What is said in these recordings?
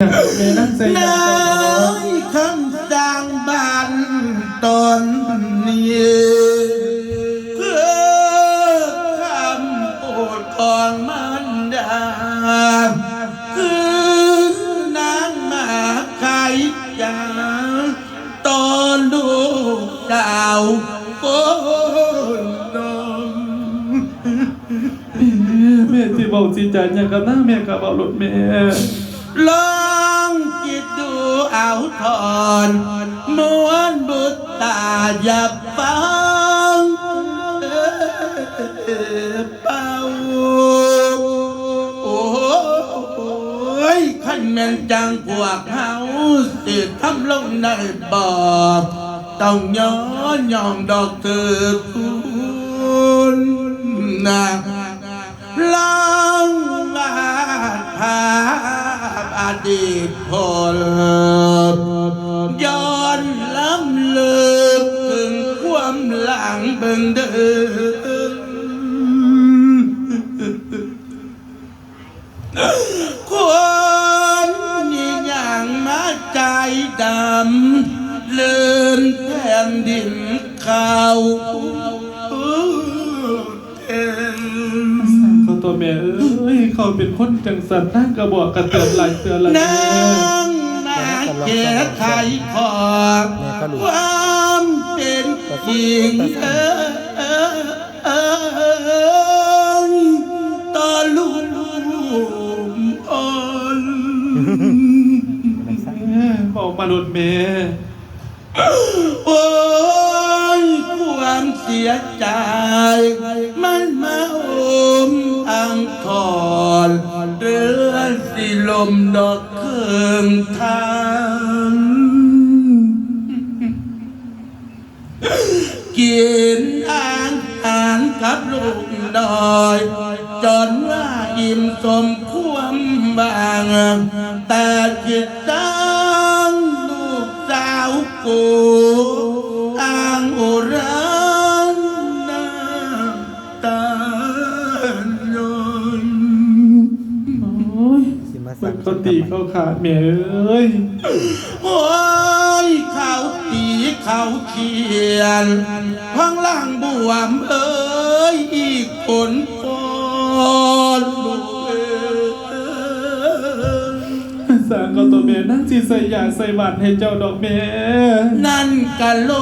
ม่นั่งใส่น้อยคำสั่งบานตนนี้เพื่อคำโปรดของมันดาคือนางมาไก่ยาตอนลูกดาวโอ้นมแม่ที่บอกสิจันย่างกับหน้าแม่กับเอารถแม่ลองคิดดู เอาทอนม้วนบุตรตาอย่าฟังเป่าโอ้ยขันแม่นจังพวกเฮาสิทำลงในบ่อต้องย้อนยองดอกเธอคุณนะลองมาภาพอดีตพล ขาเอ็นเขาตัวแม่เอ้ยเขาเป็นคนจังสันนั่งกระบอกกระเตือนหลายเตือนหลายนางมาเก้ไขขอบความเป็นจริงเออต่อลูกอ่อนแม่บอกมารถแม่โอ้ ยความเสียใจ มันมาอมอังทอนเดือนสิลมดอกเครื่องทางกินอ่าหารกับลูกดอยจนว่าอิ่มสมความบาง แต่จิตตังลูกสาวกู เปิสั่ดงเขาตีเขาขาดแม่เอ้ยโอ้ยเขาตีเขาเขียนพังล่างบวมเอ้ยอีกคนคนลูกเอ้ยสร้างเขาตัวแม่นั่งจีใส่ยาใส่บาตรให้เจ้าดอกแม่นั่นกะโล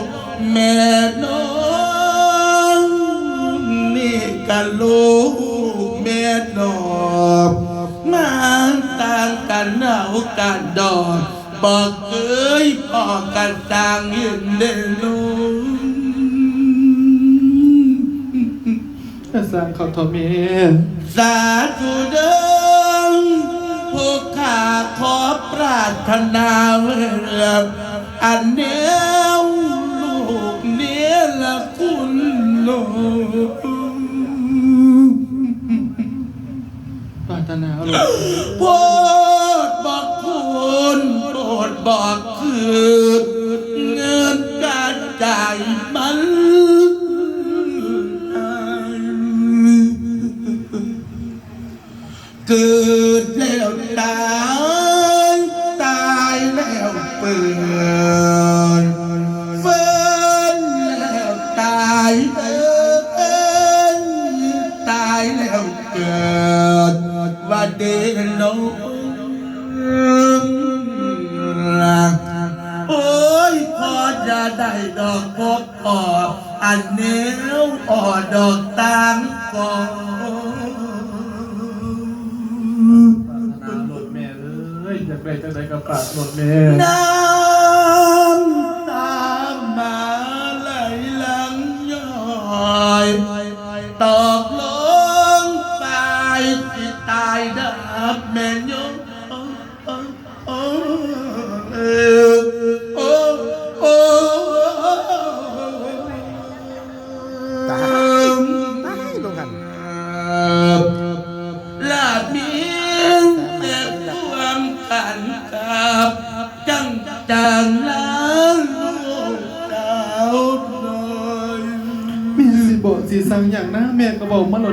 กแม่น้องนี่กะโลกแม่ดอกมาต่างกันเอากันดอกบอกเอ้ยพอกกันต่างเห็นเด่นลงสร้างขาตัวแม่สาธุเดิมพวกข้าขอปรารถนาเรื่องอันเนี้ยวลูกเนี้ยละคุณโลกปรารถนาเอ บอกคืน ได้ดอกพบพออันเนี้ยวอ่อดอกตางก่อนรถแม่เอ้ยจะไปจะไหนกับปากรถแม่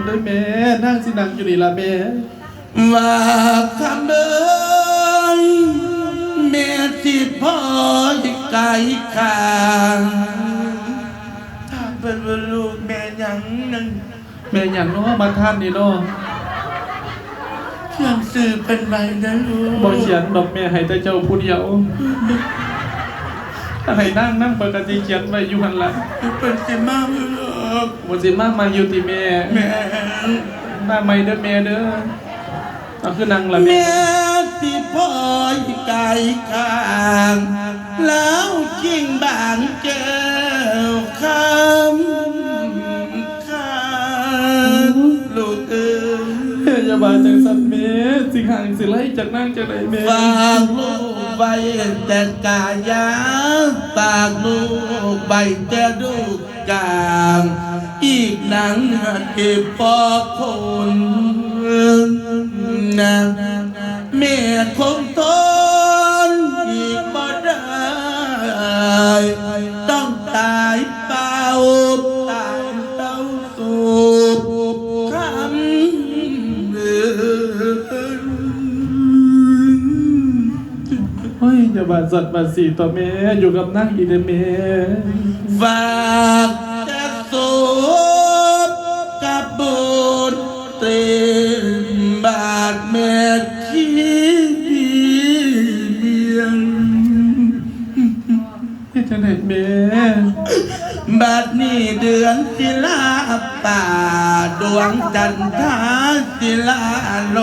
ได้แม่นั่งสินังอยู่นี่ละแม่ว่าคำเดินแม่สิพ่อที่ไกลข้างถ้าเป็นลูกแม่ยังนั่งแม่ยังน้อมาท่านนี่น้อเขียนสื่อเป็นไรนะลูกบอกเขียนดอกแม่ให้แต่เจ้าผู้เดียวให้นั่งนั่งปกติเขียนไว้อยู่หันหลังเป็นเสียมากเลย กบ่สิมามาอยู่ติแม่แม่มาใหม่เด้อแม่เด้อเอาคือนั่งล่ะแม่แม่ที่พ่อยไก่ข้างแล้วจิ้งบางแก้วคำข้างลูกเอ้ยเฮ้ยอย่าบาจังสันแม่สิห่างสิไล่จากนั่งจากไหนแม่ฝากลูกใบแต่กายาฝากลูกใบแต่ดูก กลางอีกหนังหัดเก็บพอคนนะแม่คง อย่าบาสัตว์บาสีต่อแม่อยู่กับนั่งอีเดอแม่ฝากแต่สูบกับบุญเต็มบาทแม่ที่เมียงเฮ็ดจังไหนแม่บัดนี้เดือนศิลาป่าดวงจันทราศิลาโล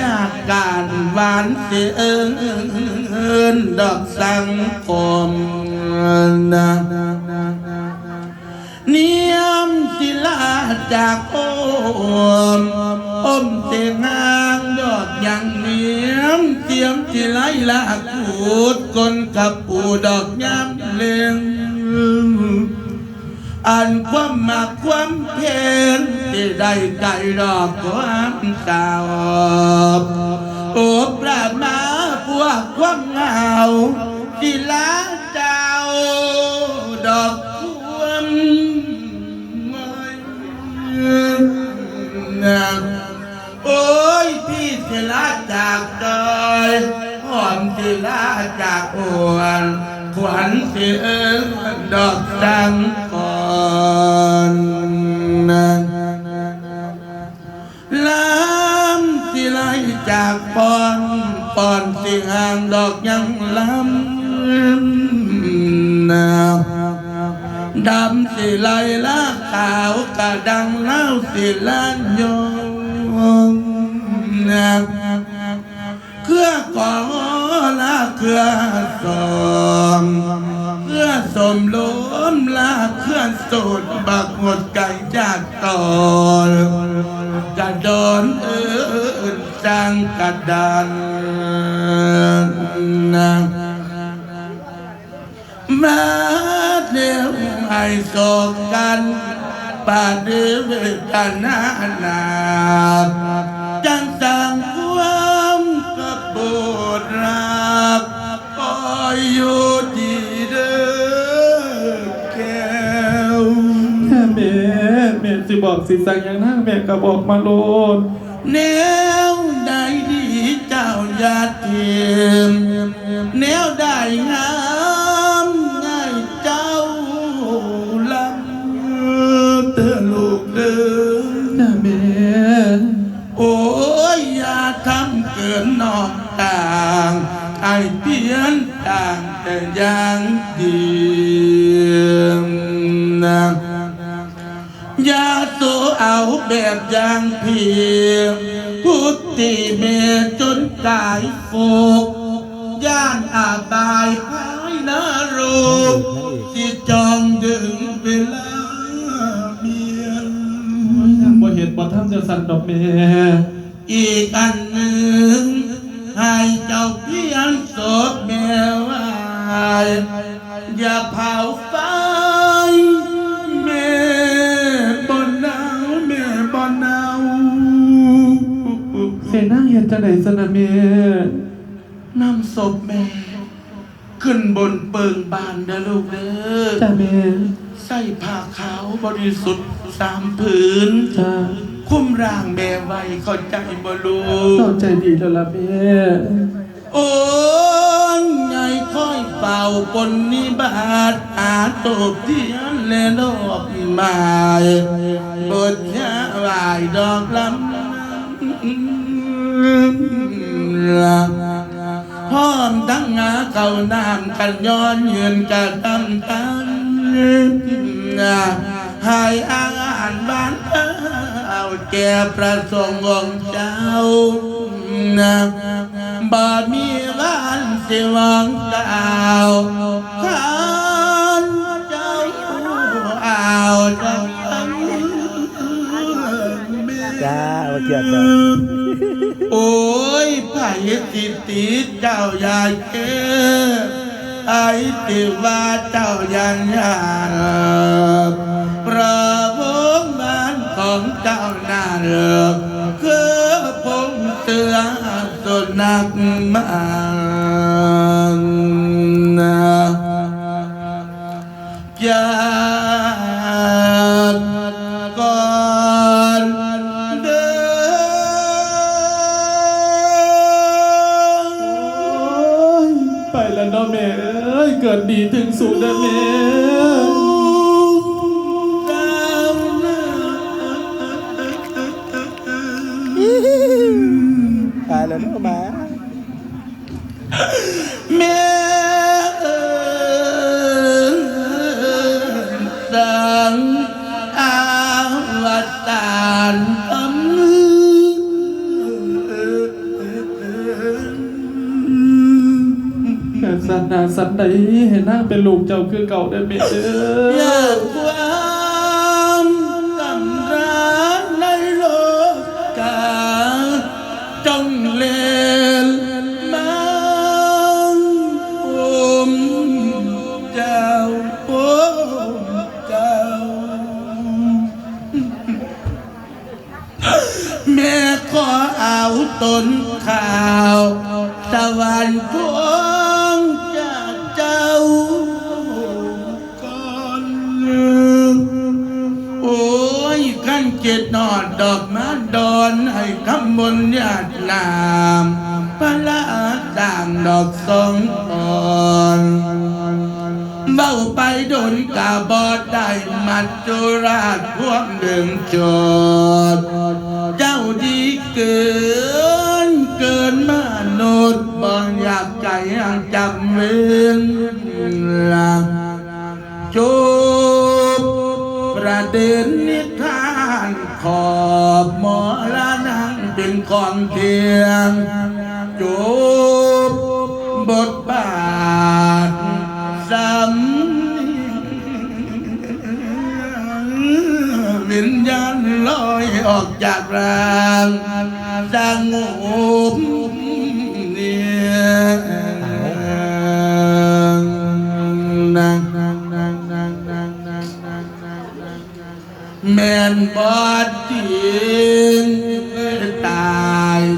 จากการหวานเสียเอินดอกสังคมนะเนียมศิลาจากโอมอมเสียงางดอกอย่างเนียมเตรียมที่ไรละกูดคนกับปูดอกยามเลง อันความมักความเพลงที่ได้ใจดอกความสาวโอบประมาพวกความเหงาศิลาเจ้าดอกความงามโอ้ยพี่ศิลาจากดอยหอมศิลาจากอวนขวัญเสียงดอกดัง ก่อนลำสิไหลจากปอนปอนสิหางดอกยังลำนาดำสิไหลละขาวกะดังเล่าสิลันยงนาเครือของละเครือสมเครือ สมล้มละเครือนสูดบักหมดไก่จากตอนกระดอนเอินจังกระดานนะมาเดียวให้สกกันปาดเดือกันนานาจังสัง บอกสิสั่งอย่างนั่งแม่ก็บอกมาโลดแนวใดดีเจ้าญาติเทียมแนวใดงามง่ายเจ้าลำเตือลูกเดินจ้าแม่โอ้ยอย่าทำเกินนอกต่างไอเพียนต่างแต่ย่าง เอาแบบอย่างเพียงพุทธิเมจนกายโฟกย่านอาบายภายนรกที่จองดึงเวลาเมียนบ่เห็นบ่ทำจังสันดอกแม่อีกอันหนึ่งให้เจ้าเพียงศพแม่ไว้อย่าเผา จังไหนสนะแม่นำศพแม่ ขึ้นบนเปิงบานเด้อลูกเด้อจ้าแม่ใส่ผ้าขาวบริสุทธิ์สามผืนจ้าคุ้มร่างแม่ไว้เข้าใจบ่ลูกเข้าใจดีแล้วล่ะแม่โอ้ยไงค่อยเป่าปนนิบาตอาตบเทียนเลนดอกไม้บทยาไหวดอกลำ ลำพร้อมทั้งงาเก่าน้ำกันย้อนยืนกันตำตันให้อาหารบ้านเอาแก่ประสงค์ของเจ้านะบ่มีวันสิวังเจ้าข้านเจ้าเอาเจ้าจ้าเคจ้าโอ้ ยไผ่ติดติดเจ้าอย่าเชื่อไอ้ติว่าเจ้ายันยาประวงบ้านของเจ้านาเลิกคือผมเตือสุนักมันจาก่อน เนาะแม่เอ้ยเกิดดีถึงสุดนะแม่ตายแล้วเนาะหมาแม่เอิ้นสังอาวตาร สันนาสันใดให้นางเป็นลูกเจ้าคือเก่าได้ไหมเด้อ อยากว่า ต่างดอกสองตอนเบ้าไปโดนกาบอดได้มัดจุราชพวงเดิมจดเจ้าดีเกินเกินมนุษย์บางอยากใจยังจำเว้นลาจูบประเด็นนิทานขอบหมอละนังเป็นของเทียงจูบ bột bạc dám miền gian lôi hoặc chạc ràng, đang ốm men bát tiên tài